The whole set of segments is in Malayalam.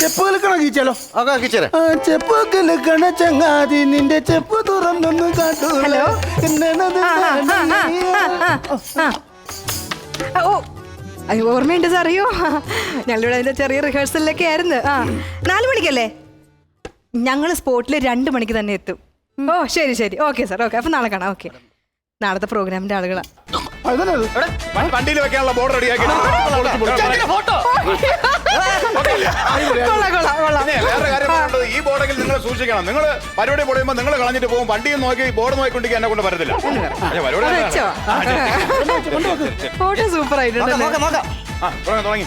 ചെപ്പ് കളിക്കണോ കീച്ചാലോ ഒക്കെ കിച്ചറേ ആ ചെപ്പ് ചങ്ങാതി നിന്റെ ചെപ്പ് തുറന്നൊന്ന് കാട്ടു ഹലോ? ആ, ആ, ആ, ആ, ആ, ആ. ഓ അയ്യോ ഓർമ്മയുണ്ട് സാറിയോ ഞങ്ങളിവിടെ അതിന്റെ ചെറിയ റിഹേഴ്സലിലൊക്കെ ആയിരുന്നു. ആ നാല് മണിക്കല്ലേ? ഞങ്ങൾ സ്പോട്ടിൽ രണ്ട് മണിക്ക് തന്നെ എത്തും. ഓ ശരി ശരി. Okay sir. ഓക്കെ അപ്പൊ നാളെ കാണാം. ഓക്കെ. നാളത്തെ പ്രോഗ്രാമിന്റെ ആളുകളാ. അതന്നത് വണ്ടിയിൽ വെക്കാനുള്ള ബോർഡ് റെഡിയാക്കി ഫോട്ടോ വേറെ കാര്യം ഈ ബോർഡെങ്കിൽ നിങ്ങൾ സൂക്ഷിക്കണം. നിങ്ങൾ പരിപാടി പൊളിയുമ്പോൾ നിങ്ങൾ കളഞ്ഞിട്ട് പോകും. വണ്ടിയും നോക്കി ബോർഡ് നോക്കിക്കൊണ്ടിരിക്കുക എന്നെ കൊണ്ട് പറ്റത്തില്ല. പരിപാടി സൂപ്പർ ആയിട്ടുണ്ട്. നോക്കാം നോക്കാം ആ, തുടങ്ങി.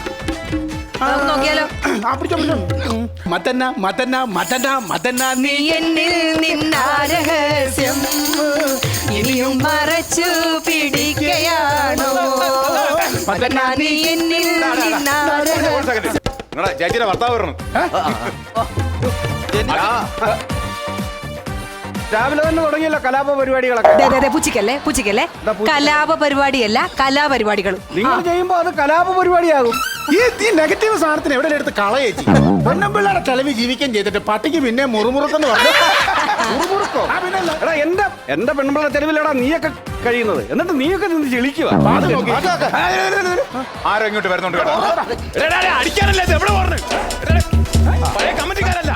നോക്കിയാലോ? മത്തന്ന മത്തന്ന മത്തന്ന മത്തന്ന നീ എന്നിൽ നിന്നാ ഇനിയും മറച്ചു പിടിക്കയാണോ? മകനാ, നീ എന്നിൽ നിന്നാ രഹസ്യം ഒരു സെക്കൻഡ് നിങ്ങളെ ചേച്ചിയുടെ ഭർത്താവ് വരണം. രാവിലെ തന്നെ തുടങ്ങിയല്ലോ കലാപ പരിപാടികളൊക്കെ ദേ, ദേ, ദേ, പുച്ചിക്കല്ലേ? പുച്ചിക്കല്ലേ കലാപ പരിപാടിയല്ല കലാപരിപാടികൾ നിങ്ങൾ ചെയ്യുമ്പോ അത് കലാപ പരിപാടിയാകും ഈ ഈ നെഗറ്റീവ് സാധനത്തിന് എവിടെ എടുത്ത് കളയേച്ചി പൊന്നമ്പിള്ളയുടെ ചെലവ് ജീവിക്കാൻ ചെയ്തിട്ട് പട്ടിക്ക് പിന്നെ മുറുമുറുക്കെന്ന് പറഞ്ഞു. മുറുമുറുക്കോ? ആ പിന്നല്ല എടാ എന്റെ എന്റെ പെൺപിള്ള തെരുവിലടാ നീയൊക്കെ കഴിയുന്നത്. എന്നിട്ട് നീയൊക്കെ നിന്ന് ചെളിക്കുക അത് നോക്കി. ആരോ ഇങ്ങോട്ട് വരുന്നുണ്ട് കേട്ടോ. എടാ, എടാ, എടാ, അടിക്കാനല്ല ഇത്? എവിടെ പറഞ്ഞു പഴയ കമ്മിറ്റിക്കാരല്ല.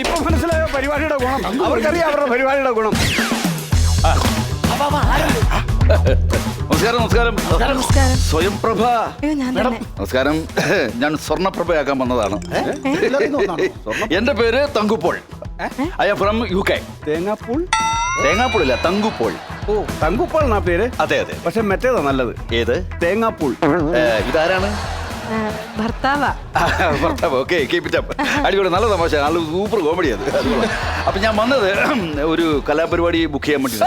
ഇപ്പൊ മനസ്സിലായ? പരിപാടിയുടെ ഗുണം. അവർക്കറിയാം അവരുടെ പരിപാടിയുടെ ഗുണം. നമസ്കാരം നമസ്കാരം. സ്വയം പ്രഭ നമസ്കാരം. ഞാൻ സ്വർണപ്രഭയാക്കാൻ വന്നതാണ്? എന്റെ പേര് Thankuppol I am from U K തേങ്ങാപ്പൂൾ? തേങ്ങാപ്പൂളില്ല തങ്കുപ്പോൾ ഓ തങ്കുപ്പോൾ എന്നാ പേര്? അതെ അതെ. പക്ഷെ മറ്റേതാ നല്ലത്. ഏത്? തേങ്ങാപ്പൂൾ. ഇതാരാണ്? ആ, ഭർത്താവാ. ഭർത്താവ്. ഓക്കെ കീപ് ഇറ്റ് അപ്പ് അടിപൊളി നല്ല തമാശ. നല്ല സൂപ്പർ കോമഡി അത്. അപ്പൊ ഞാൻ വന്നത് ഒരു കലാപരിപാടി ബുക്ക് ചെയ്യാൻ വേണ്ടി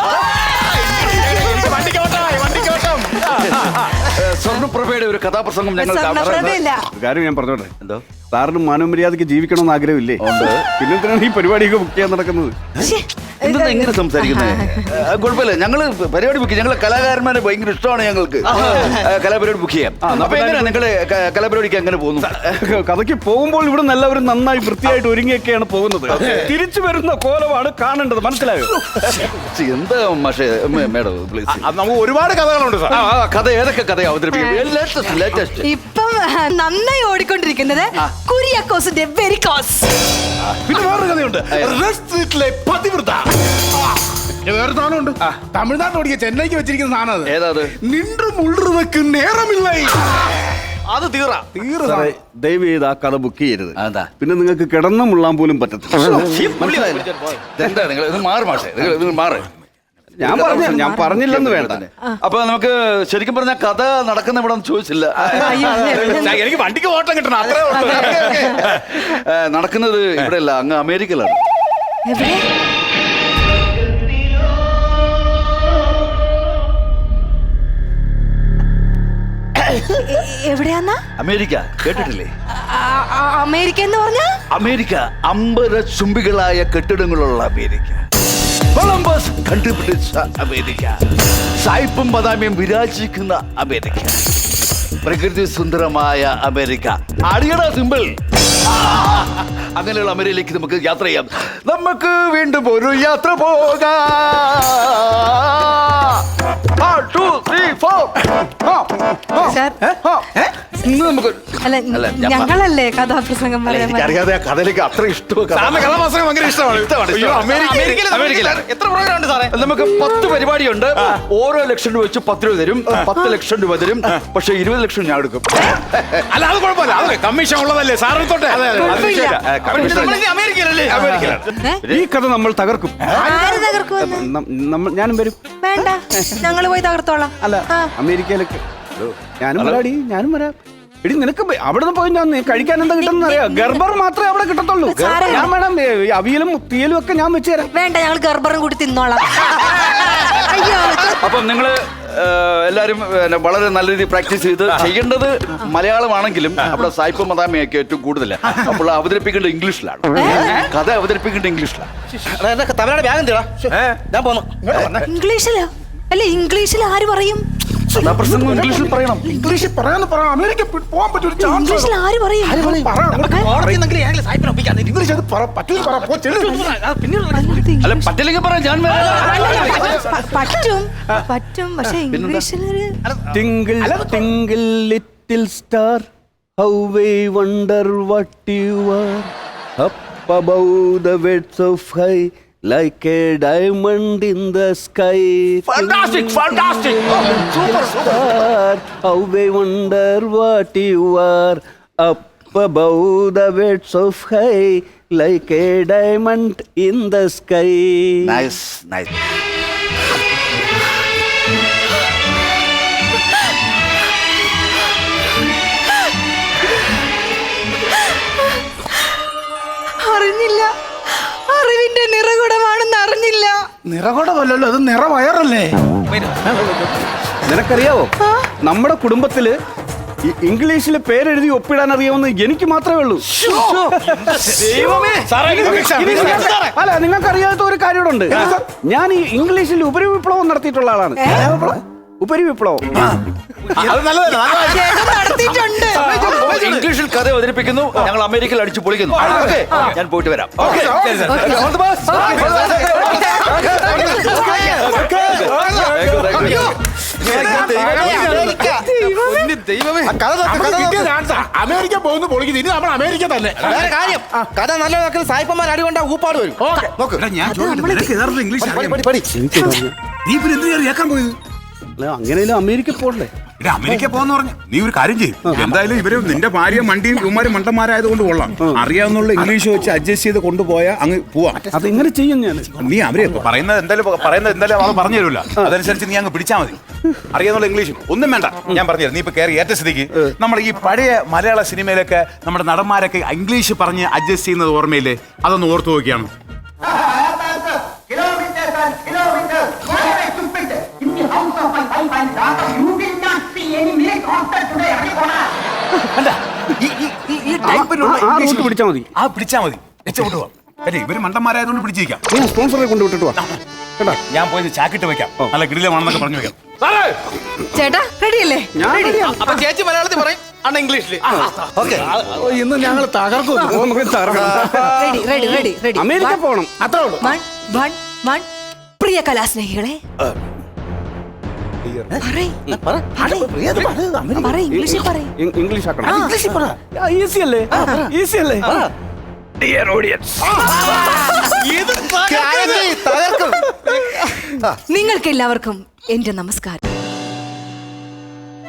സ്വർണപ്രഭയുടെ ഒരു കഥാപ്രസംഗം ഞങ്ങൾ സ്വർണപ്രഭയില്ല ഒരു കാര്യം ഞാൻ പറഞ്ഞോട്ടെ? എന്തോ? സാറിന് മാനവമര്യാദക്ക് ജീവിക്കണമെന്ന് ആഗ്രഹമില്ലേ? ഉണ്ട്. പിന്നെ എന്തിനാണ് ഈ പരിപാടിയൊക്കെ ബുക്ക് ചെയ്യാൻ നടക്കുന്നത്? ശ്ശേ. എന്തെന്നാ എങ്ങനെ സംസാരിക്കുന്നത് കുഴപ്പമില്ല. ഞങ്ങൾ പരിപാടി ബുക്ക് ഞങ്ങളെ കലാകാരന്മാരെ ഭയങ്കര ഇഷ്ടമാണ് ഞങ്ങൾക്ക് കലാപരിപാടി ബുക്ക് ചെയ്യാം അപ്പൊ എങ്ങനെയാ നിങ്ങൾ കലാപരിപാടിക്ക് എങ്ങനെ പോകുന്നു? കഥയ്ക്ക് പോകുമ്പോൾ ഇവിടെ എല്ലാവരും നന്നായി വൃത്തിയായിട്ട് ഒരുങ്ങിയൊക്കെയാണ് പോകുന്നത്. തിരിച്ചു വരുന്ന കോലമാണ് കാണേണ്ടത്. മനസ്സിലായോ? എന്താ മാഷേ മേഡം പ്ലീസ് നമുക്ക് ഒരുപാട് കഥകളുണ്ട് സാർ. കഥ ഏതൊക്കെ കഥ അവതരിപ്പിക്കും ലേറ്റസ്റ്റ് ലേറ്റസ്റ്റ് നന്നായി ഓടിക്കൊണ്ടിരിക്കുന്നത് വെരി കോസ് പിന്നെ വേറൊരു കഥയുണ്ട്. റെഡ് സ്ട്രീറ്റിലെ പതിവൃത വേറെ സാധനമുണ്ട്. തമിഴ്നാട്ടിൽ ഓടിക്കുക ചെന്നൈക്ക് വെച്ചിരിക്കുന്ന സാധനം അത്. ഏതാ അത്? നിன்று മുള്ളുവെക്ക് നേരമില്ല. അത് തീറ. തീറ ദയവ് ചെയ്ത് ആ കഥ ബുക്ക് ചെയ്യരുത്. അതാ പിന്നെ നിങ്ങൾക്ക് കിടന്നു മുള്ളാൻ പോലും പറ്റത്തില്ല. എന്താ നിങ്ങൾ ഇത് മാറ് മാഷേ നിങ്ങൾ ഇത് മാറ്. ഞാൻ പറഞ്ഞു ഞാൻ പറഞ്ഞില്ലെന്ന് വേണ്ട. അപ്പൊ നമുക്ക് ശരിക്കും പറഞ്ഞ കഥ നടക്കുന്ന ഇവിടെ ചോദിച്ചില്ല. എനിക്ക് വണ്ടിക്ക് ഓട്ടം കിട്ടണം അത്രേ ഉള്ളൂ. നടക്കുന്നത് ഇവിടെ അല്ല അങ്ങ് അമേരിക്കയിലാണ്. എവിടെ? എവിടെയാന്നാ? അമേരിക്ക കേട്ടിട്ടില്ലേ? അമേരിക്ക എന്ന് പറഞ്ഞ? അമേരിക്ക അമ്പര ചുംബികളായ കെട്ടിടങ്ങളുള്ള അമേരിക്ക. കൊളംബസ് കണ്ടുപിടിച്ച അമേരിക്ക. സായിപ്പും ബദാമിയും വിരാജിക്കുന്ന അമേരിക്ക. പ്രകൃതി സുന്ദരമായ അമേരിക്ക. അടിയട സിമ്പിൾ. അങ്ങനെയുള്ള അമേരിക്കയിലേക്ക് നമുക്ക് യാത്ര ചെയ്യാം. നമുക്ക് വീണ്ടും ഒരു യാത്ര പോകാം. ഇന്ന് നമുക്ക് അല്ല അല്ല, ഞാൻ ഞങ്ങളല്ലേ കഥാപ്രസംഗം അല്ല, പറയാൻ എനിക്കറിയാതെ ആ കഥയിലേക്ക് അത്ര ഇഷ്ടമാണ് സാറിന് ഭയങ്കര ഇഷ്ടമാണ്. ഇഷ്ടമാണ്, അയ്യോ, ഇഷ്ടമാണ്. അമേരിക്കയിൽ അമേരിക്കയിലാണ്. എത്ര പ്രോഗ്രാം ഉണ്ട് സാറേ നമുക്ക് പത്ത് പരിപാടിയുണ്ട്. ഓരോ ലക്ഷം രൂപ വെച്ച് പത്ത് രൂപ തരും പത്ത് ലക്ഷം രൂപ തരും പക്ഷെ ഇരുപത് ലക്ഷം ഞാൻ എടുക്കും. അല്ല അത് കുഴപ്പമില്ല. അത് കമ്മീഷൻ ഉള്ളതല്ലേ? കുഴപ്പമില്ല. ആ, കമ്മീഷൻ നമ്മളിനി അമേരിക്കയിലല്ലേ? അമേരിക്കയിലാണ്. ഏ? ഈ കഥ നമ്മൾ തകർക്കും. ആര് തകർക്കുമെന്ന് നം- നമ്മൾ ഞാനും വരും. വേണ്ട. ഞങ്ങൾ പോയി തകർത്തോളാം. അല്ല ആ. അമേരിക്കയിലേക്ക് ഞാനും വരാടി ഞാനും വരാം. എടി നിനക്ക് അവിടുന്ന് പോയി ഞാൻ കഴിക്കാൻ എന്താ കിട്ടുന്ന അറിയാം? ഗർബർ മാത്രമേ അവിടെ കിട്ടത്തുള്ളൂ. ഞാൻ വേണം. അവിയലും തീയലും ഒക്കെ ഞാൻ വെച്ചു തരാം. വേണ്ട ഞങ്ങൾ ഗർബറും കൂടി തിന്നോളാം. അപ്പം നിങ്ങൾ എല്ലാരും വളരെ നല്ല രീതിയിൽ പ്രാക്ടീസ് ചെയ്ത് ചെയ്യേണ്ടത് മലയാളമാണെങ്കിലും അവിടെ സായിപ്പ് മതാമയൊക്കെ ഏറ്റവും കൂടുതൽ അപ്പോൾ അവതരിപ്പിക്കേണ്ടത് ഇംഗ്ലീഷിലാണ്. കഥ അവതരിപ്പിക്കേണ്ടത് ഇംഗ്ലീഷിലാണ്. തമിഴ്നാട് ബാഗം എന്തിടാ ഞാൻ പോന്നു. ഇംഗ്ലീഷിലോ? അല്ല ഇംഗ്ലീഷിൽ ആര് പറയും? കഥാപ്രസംഗം ഇംഗ്ലീഷിൽ പറയണം. ഇംഗ്ലീഷിൽ പറയാന്ന് പറ. അമേരിക്ക പോകാൻ പറ്റും ഒരു ചാൻസ് ഇംഗ്ലീഷിൽ ആര് പറയും? പറ. അങ്ങോട്ട് ഇംഗ്ലീഷ് അത് പറ. പറ്റൂല പറ. പോ ചെല്ലു. അല്ലാതെ അല്ല പറ്റില്ലെങ്കിൽ പറ. ഞാൻ പറ്റും. പറ്റും. പക്ഷെ ഇംഗ്ലീഷിലൊരു twinkle twinkle little star how we wonder what you are. Up above the weights of high like a diamond in the sky Fantastic, fantastic. Oh, super, star, how we wonder what you are up above the weights of high like a diamond in the sky Nice, nice. നിറകൊടമല്ലല്ലോ അത് നിറവയറല്ലേ? നിനക്കറിയാവോ? നമ്മുടെ കുടുംബത്തിൽ ഇംഗ്ലീഷിൽ പേരെഴുതി ഒപ്പിടാൻ അറിയാവുന്ന എനിക്ക് മാത്രമേ ഉള്ളൂ. അല്ല നിങ്ങൾക്ക് അറിയാത്ത ഒരു കാര്യമുണ്ട്. ഞാൻ ഈ ഇംഗ്ലീഷിൽ ഉപരിവിപ്ലവം നടത്തിയിട്ടുള്ള ആളാണ്. ഉപരിവിപ്ലവം. അത് നല്ലതല്ല ഇംഗ്ലീഷിൽ കഥ അവതരിപ്പിക്കുന്നു. ഞങ്ങൾ അമേരിക്കയിൽ അടിച്ചു പൊളിക്കുന്നു. ഞാൻ പോയിട്ട് വരാം. അമേരിക്ക പോകുന്നു പൊളിക്കുന്നു. ഇനി നമ്മൾ അമേരിക്ക തന്നെ. വേറെ കാര്യം. കഥ നല്ല നോക്കുന്ന സായിപ്പന്മാർ അടി കൊണ്ട ഊപ്പാട് വരും. നോക്ക്. ഞാൻ ഇംഗ്ലീഷ്. നീ പിന്നെ എന്ത് കയറി പോയത്? അങ്ങനെയും അമേരിക്ക പോകണ്ടേ? ഇവിടെ അമേരിക്ക പോന്ന് പറഞ്ഞു. നീ ഒരു കാര്യം ചെയ്യും. എന്തായാലും ഇവർ നിന്റെ ഭാര്യ മണ്ടിയും ഇവന്മാരും മണ്ടന്മാരായതുകൊണ്ട് കൊള്ളാം. അറിയാവുന്നുള്ള ഇംഗ്ലീഷ് വെച്ച് അഡ്ജസ്റ്റ് ചെയ്ത് കൊണ്ടുപോയാൽ അങ്ങ് പോവാം. ഇങ്ങനെ ചെയ്യും ഞാൻ. നീ അവരെ പറയുന്നത് എന്തായാലും പറയുന്നത് എന്തായാലും അത് പറഞ്ഞു തരുമല്ലോ അതനുസരിച്ച് നീ അങ്ങ് പിടിച്ചാൽ മതി. അറിയാവുന്ന ഇംഗ്ലീഷും ഒന്നും വേണ്ട. ഞാൻ പറഞ്ഞു നീ ഇപ്പൊ കയറി ഏറ്റ സ്ഥിതിക്ക്. നമ്മൾ ഈ പഴയ മലയാള സിനിമയിലൊക്കെ നമ്മുടെ നടന്മാരൊക്കെ ഇംഗ്ലീഷ് പറഞ്ഞ് അഡ്ജസ്റ്റ് ചെയ്യുന്നത് ഓർമ്മയില്ലേ? അതൊന്ന് ഓർത്തു നോക്കിയാണ്? കിലോമീറ്റർ and അല്ല ഈ ഈ- ഈ- ഈ ടൈപ്പിലുള്ള ആ ഇംഗ്ലീഷ് റൂട്ട് പിടിച്ചാൽ മതി. ആ പിടിച്ചാൽ മതി. രക്ഷപ്പെട്ടു പോവാം. അല്ലേ ഇവർ മണ്ടന്മാരായതുകൊണ്ട് പിടിച്ചിരിക്കാം. നീ സ്പോൺസറെ കൊണ്ടുവിട്ടിട്ട് വാ. കേട്ടാ? ഞാൻ പോയത് ചാക്കിട്ട് വെക്കാം. നല്ല കിടിലമാണെന്നൊക്കെ പറഞ്ഞു വെക്കാം. ചേട്ടാ റെഡിയല്ലേ? ഞാൻ ready-യാ. അപ്പൊ ചേച്ചി മലയാളത്തിൽ പറയും അണ്ണ ഇംഗ്ലീഷിൽ ഓക്കെ. ഇന്ന് ഞങ്ങൾ തകർക്കും. നമുക്ക്. Ready ready ready ready. America പോണം. അത്രേ ഉള്ളൂ വൺ വൺ വൺ. പ്രിയ കലാസ്നേഹികളെ ഇംഗ്ലീഷ് ആക്കണം. ഈസി അല്ലേ? ഈസി അല്ലേ? ഡിയർ ഓഡിയൻസ് നിങ്ങൾക്ക് എല്ലാവർക്കും എന്റെ നമസ്കാരം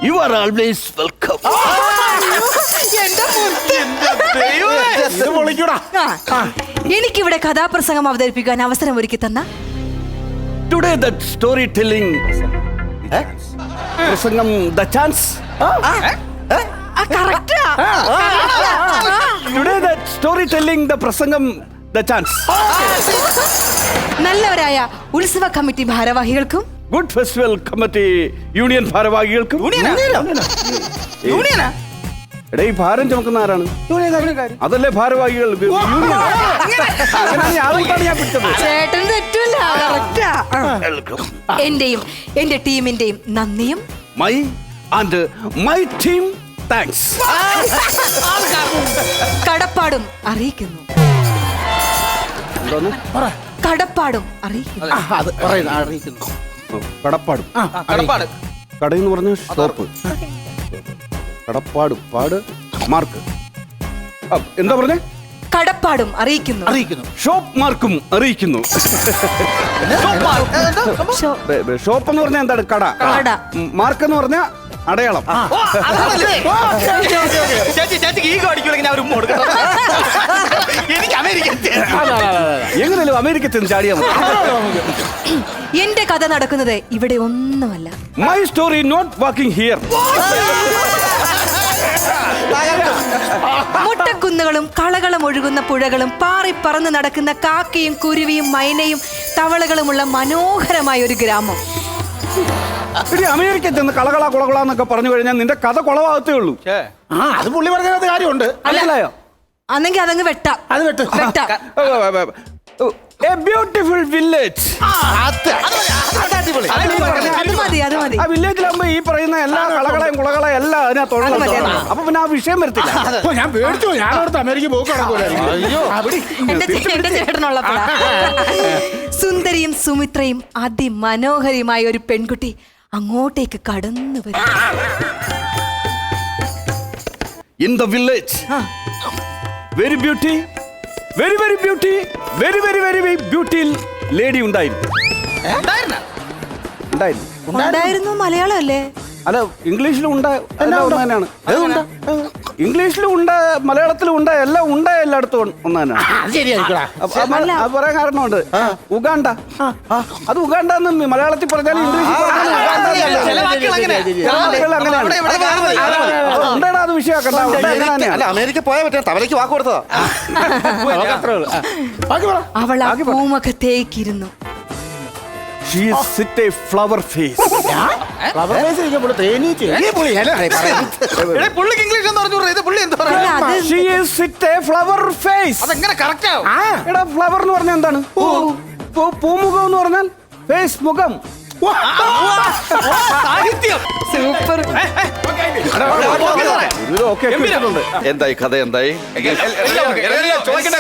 യു ആർ ആൾവേസ് വെൽക്കം എനിക്കിവിടെ കഥാപ്രസംഗം അവതരിപ്പിക്കാൻ അവസരം ഒരുക്കി തന്ന ടുഡേ ദറ്റ് സ്റ്റോറി ടെല്ലിംഗ് പ്രസംഗം the chance. Today the story telling the പ്രസംഗം ദ ചാൻസ് നല്ലവരായ ഉത്സവ കമ്മിറ്റി ഭാരവാഹികൾക്കും ഗുഡ് ഫെസ്റ്റിവൽ കമ്മിറ്റി യൂണിയൻ ഭാരവാഹികൾക്കും. യൂണിയനാ എടാ ഈ ഭാരം ചുമക്കുന്ന ആരാണ്? അതല്ലേ ഭാരവാഹികൾ? ചേട്ടൻ തെറ്റില്ല. എന്റെയും എന്റെ ടീമിന്റെയും നന്ദിയും. My and my team thanks കടപ്പാടും അറിയിക്കുന്നു. കടപ്പാടും അറിയിക്കുന്നു. അത് പറയുന്ന അറിയിക്കുന്നു. കടപ്പാടും. കടപ്പാട്. കടയെന്ന് പറഞ്ഞ ഷോപ്പ്. കടപ്പാടും. പാട് മാർക്ക്. എന്താ പറഞ്ഞേ? കടപ്പാടും അറിയിക്കുന്നു. അറിയിക്കുന്നു. ഷോപ്പ് മാർക്കും അറിയിക്കുന്നു. ഷോപ്പ് എന്ന് പറഞ്ഞാൽ എന്താണ്? കട. കട. മാർക്ക് എന്ന് പറഞ്ഞാൽ അടയാളം. എനിക്ക് അമേരിക്ക എങ്ങനെയല്ലോ അമേരിക്കത്തിൽ ചാടിയാൽ എന്റെ കഥ നടക്കുന്നത് ഇവിടെ ഒന്നുമല്ല. My story not walking here മുട്ടക്കുന്നുകളും കളകളും ഒഴുകുന്ന പുഴകളും പാറി പറന്ന് നടക്കുന്ന കാക്കയും കുരുവിയും മൈനയും തവളകളുമുള്ള മനോഹരമായ ഒരു ഗ്രാമം. ഇനി അമേരിക്കയിൽ ചെന്ന് കളകള കുളകള എന്നൊക്കെ പറഞ്ഞു കഴിഞ്ഞാൽ നിന്റെ കഥ കുളവാകത്തേ ഉള്ളൂ. ആ അത് പുള്ളി പറഞ്ഞതിനകത്ത് കാര്യമുണ്ട്. മനസ്സിലായോ? അന്നെങ്കിൽ അതങ്ങ് വെട്ടാം. അത് വെട്ട്. എ ബ്യൂട്ടിഫുൾ വില്ലേജ് അത് മതി അത് മതി ആ വില്ലേജിലാകുമ്പോ ഈ പറയുന്ന എല്ലാ കളകളെയും കുളകളെയും എല്ലാം അതിനകത്ത് അത് മതി, അത് ഉള്ളത് മതി. അപ്പൊ പിന്നെ ആ വിഷയം വരത്തില്ല. ഞാൻ പേടിച്ചു ഞാൻ അവിടുത്തെ അമേരിക്ക പോക്ക് നടക്കൂലായിരുന്നു അവിടെ എന്റെ ചേ- എന്റെ ചേട്ടനുള്ളപ്പോഴാ സുന്ദരിയും സുമിത്രയും അതിമനോഹരിയുമായ ഒരു പെൺകുട്ടി അങ്ങോട്ടേക്ക് കടന്നു വരും. In the village very beauty very very beauty very very very very. Beauty lady ഉണ്ടായിരുന്നു? ഉണ്ടായിരുന്നു. ഉണ്ടായിരുന്നു. മലയാളം അല്ലേ അല്ല ഇംഗ്ലീഷിലും ഉണ്ട്? തന്നെയാണ് ഇംഗ്ലീഷിലും ഉണ്ട് മലയാളത്തിലും ഉണ്ട് എല്ലാം ഉണ്ട് എല്ലായിടത്തും ഒന്ന് തന്നെ പറയാൻ കാരണമുണ്ട് ഉഗാണ്ട അത് ഉഗാണ്ട എന്ന് മലയാളത്തിൽ പറഞ്ഞാൽ പറഞ്ഞാലും മതി. അത് വിഷയമാക്കണ്ട അല്ല അമേരിക്ക പോയാൽ പറ്റാ തവലയ്ക്ക് വാക്ക് കൊടുത്തതാ അവൾ ആ പൂമുഖത്തേക്കിരുന്നു She is sit a flower face. ഇരിക്കുമ്പോൾ തേനീച്ച. ഈ പുളി അല്ലേ പറയുന്നത് എടേ, പുള്ളിക്ക് ഇംഗ്ലീഷ് എന്ന് പറഞ്ഞു ഇത് പുള്ളി എന്താ അല്ല പറയാ അത് She is sit a flower face. അതെങ്ങനെ കറക്റ്റ് ആവും? ആ. എടാ ഫ്ലവർ എന്ന് പറഞ്ഞാൽ എന്താണ്? പൂ- പൂമുഖം എന്ന് പറഞ്ഞാൽ ഫേസ് മുഖം. സാഹിത്യം. സൂപ്പർ എന്തായി കഥ എന്തായി? ചോദിക്കേണ്ട.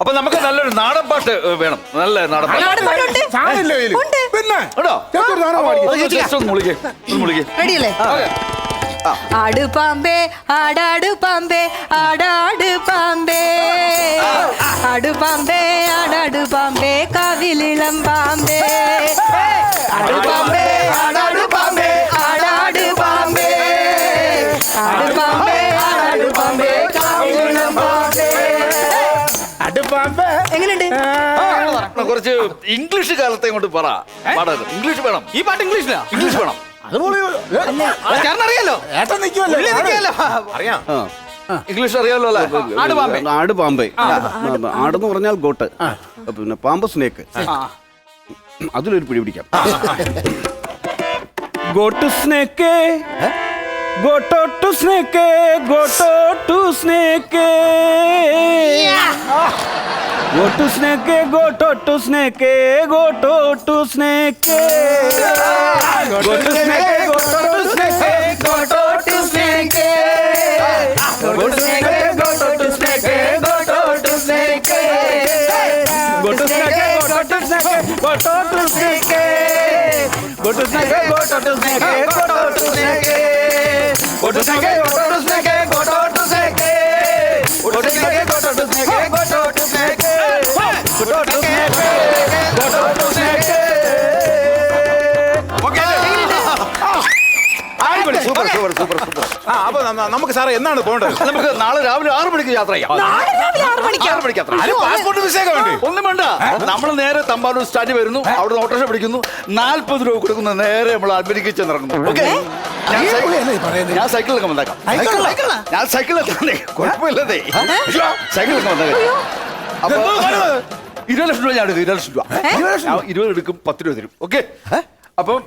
അപ്പൊ നമുക്ക് നല്ലൊരു നാടൻ പാട്ട് ഏ, വേണം. നല്ല നാടൻ പാട്ട്? ഉണ്ട്. പിന്നെ ഉണ്ടോ? ചേച്ചി ഒരു സാധനം പാടിക്ക്. ഒന്ന് just ഒന്ന് മുളിക്ക് ഒന്ന് മുളിക്ക്. റെഡിയല്ലേ? ആട് പാമ്പേ ആടാട് പാമ്പേ ആടാട് പാമ്പേ. ആട് പാമ്പേ ആടാട് പാമ്പേ കാവിലിളം പാമ്പേ. ആട് പാമ്പേ ആടാട് പാമ്പേ ആടാട് പാമ്പേ. ആട് പാമ്പേ ആടാട് പാമ്പേ കാവിലിളം പാമ്പേ അടുപ്പാമ്പേ എങ്ങനെയുണ്ട്? കുറച്ച് ഇംഗ്ലീഷ് കാലത്തെ കൊണ്ട് പറ. പാടരുത് ഇംഗ്ലീഷ് വേണം. ഈ പാട്ട് ഇംഗ്ലീഷിലാ? ഇംഗ്ലീഷ് വേണം. അത് ഏട്ടൻ നിൽക്കുമല്ലേ. അറിയാം. ഇംഗ്ലീഷ് അറിയാലോ അല്ലേ? ആട് പാമ്പേ. ആട് പാമ്പേ. ആടെന്ന് പറഞ്ഞാൽ ഗോട്ട്. പിന്നെ പാമ്പ് സ്നേക്ക്. അതിലൊരു പിടി പിടിക്കാം. Goat snake. Goat to snake. Goat to snake goat snake goat to snake goat to snake goat snake goat to snake goat to snake goat snake goat to snake goat to snake goat snake goat to snake goat to snake goat super super super super ആ അപ്പൊ നമുക്ക് സാറേ എന്നാണ് പോകേണ്ടത്? നമുക്ക് നാളെ രാവിലെ ആറ് മണിക്ക് യാത്ര ചെയ്യാം. നാളെ രാവിലെ ആറ് മണിക്കോ? ആറ് മണിക്ക് യാത്ര പാസ്പോർട്ട് വിസയൊക്കെ വേണ്ടേ? ഒന്നും വേണ്ട. നമ്മൾ നേരെ തമ്പാനൂർ സ്റ്റാൻഡിൽ വരുന്നു. അവിടെ ഓട്ടോറിക്ഷ പിടിക്കുന്നു. നാല്പത് രൂപ കൊടുക്കുന്നു നേരെ നമ്മൾ അൽബനിക്ക് ചെന്നിറങ്ങുന്നു. ഓക്കെ ഞാൻ സൈക്കിളിലൊക്കെ വന്നേക്കാം. ഞാൻ സൈക്കിളൊക്കെ കുഴപ്പമില്ലതേ. സൈക്കിളൊക്കെ വന്നേക്കാം. അപ്പൊ ഇരുപത് ലക്ഷം രൂപ ഞാൻ എടുക്കും ഇരുപത് ലക്ഷം രൂപ? ഇരുപത് എടുക്കും പത്ത് രൂപ തരും. ഓക്കെ? അപ്പം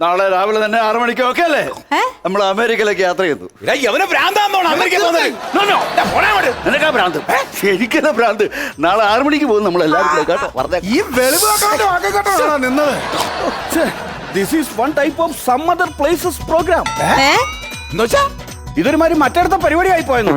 നാളെ രാവിലെ തന്നെ ആറു മണിക്ക് ഓക്കെ അല്ലേ? നമ്മൾ അമേരിക്കയിലേക്ക് യാത്ര ചെയ്തു. നിനക്കാ ഭ്രാന്ത്? എനിക്കല്ല ഭ്രാന്ത്? നാളെ ആറു മണിക്ക് പോകും നമ്മൾ എല്ലാവരും കേട്ടോ. ഈ വെളിവ് കേട്ടോ നിന്നത്. This is one type of some other places program ഇതൊരുമാതിരി മറ്റിടത്തെ പരിപാടി ആയി പോയെന്നു